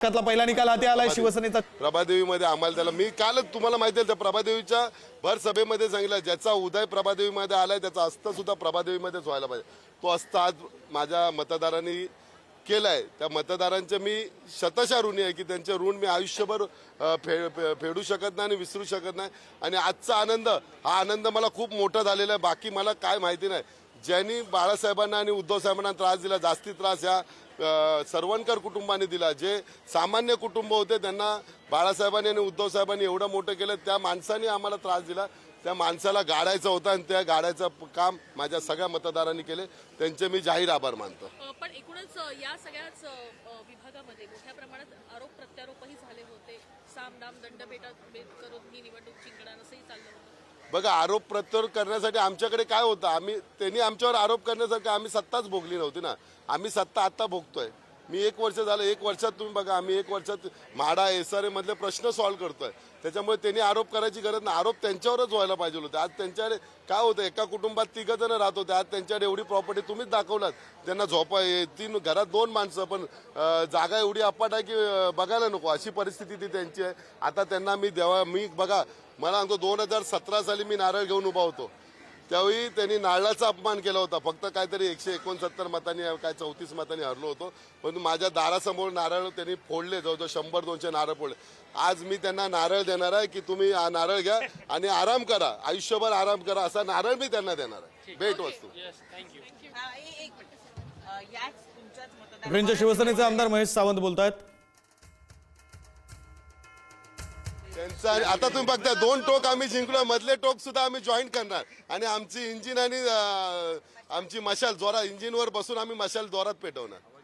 त्यातला पहिला निकाल हाती आलाय शिवसेनेचा. प्रभादेवीमध्ये आम्हाला त्याला मी कालच तुम्हाला माहिती आहे त्या प्रभादेवीच्या भर सभेमध्ये सांगितलं ज्याचा उदय प्रभादेवीमध्ये आलाय त्याचा अस्त सुद्धा प्रभादेवीमध्येच व्हायला पाहिजे. तो अस्त आज माझ्या मतदारांनी केलाय. त्या मतदारांचे मी शतशा ऋणी आहे की त्यांचे ऋण मी आयुष्यभर फे- फेडू शकत नाही आणि विसरू शकत नाही. आणि आजचा आनंद हा आनंद मला खूप मोठा झालेला आहे. बाकी मला काय माहिती नाही. ज्यांनी बाळासाहेबांना आणि उद्धव साहेबांना त्रास दिला जास्ती त्रास या अ, कुटुंबाने दिला. जे सामान्य कुटुंब होते त्यांना बाळासाहेबांनी आणि उद्धव साहेबांनी एवढं मोठं केलं त्या माणसाने आम्हाला त्रास दिला. त्या माणसाला गाडायचं होतं आणि त्या गाडायचं काम माझ्या सगळ्या मतदारांनी केले. त्यांचे मी जाहीर आभार मानतो. पण एकूणच या सगळ्याच विभागामध्ये मोठ्या प्रमाणात आरोप प्रत्यारोपही झाले होते. सामदाम दंड भेटा भेद करून ही निवडणूक जिंकणार असंही चाललं होतं. बघा आरोप प्रत्यारोप करण्यासाठी आमच्याकडे काय होतं? आम्ही त्यांनी आमच्यावर आरोप करण्यासारखं आम्ही सत्ताच भोगली नव्हती ना. आम्ही सत्ता आत्ता भोगतोय. मी एक वर्ष झालं एक वर्षात तुम्ही बघा आम्ही एक वर्षात म्हाडा एस आर एमधले प्रश्न सॉल्व्ह करतोय. त्याच्यामुळे त्यांनी आरोप करायची गरज नाही. आरोप त्यांच्यावरच व्हायला पाहिजे होते. आज त्यांच्याकडे काय होतं एका कुटुंबात तिघं जण राहत होते. आज त्यांच्याकडे एवढी प्रॉपर्टी तुम्हीच दाखवलात. त्यांना झोपा ये- तीन घरात दोन माणसं पण जागा एवढी अपाट आहे की बघायला नको. अशी परिस्थिती ती त्यांची आहे. आता त्यांना मी देवा मी बघा मला सांगतो दोन हजार सतरा साली मी नारळ घेऊन उभा होतो. त्यावेळी त्यांनी नारळाचा अपमान केला होता. फक्त काहीतरी एकशे एकोणसत्तर मतांनी काय चौतीस मतांनी हरलो होतो. पण माझ्या दारासमोर नारळ त्यांनी फोडले जवळजवळ शंभर दोनशे नारळ फोडले. आज मी त्यांना नारळ देणार आहे की तुम्ही हा नारळ घ्या आणि आराम करा. आयुष्यभर आराम करा. असा नारळ मी त्यांना देणार आहे. भेट वस्तू. हा, शिवसेनेचे आमदार महेश सावंत बोलतायत. त्यांचा आता तुम्ही बघता दोन टोक आम्ही जिंकलो मधले टोक सुद्धा आम्ही जॉईन करणार. आणि आमची इंजिन आणि अं, आमची मशाल जोरा इंजिनवर बसून आम्ही मशाल जोरात पेटवणार.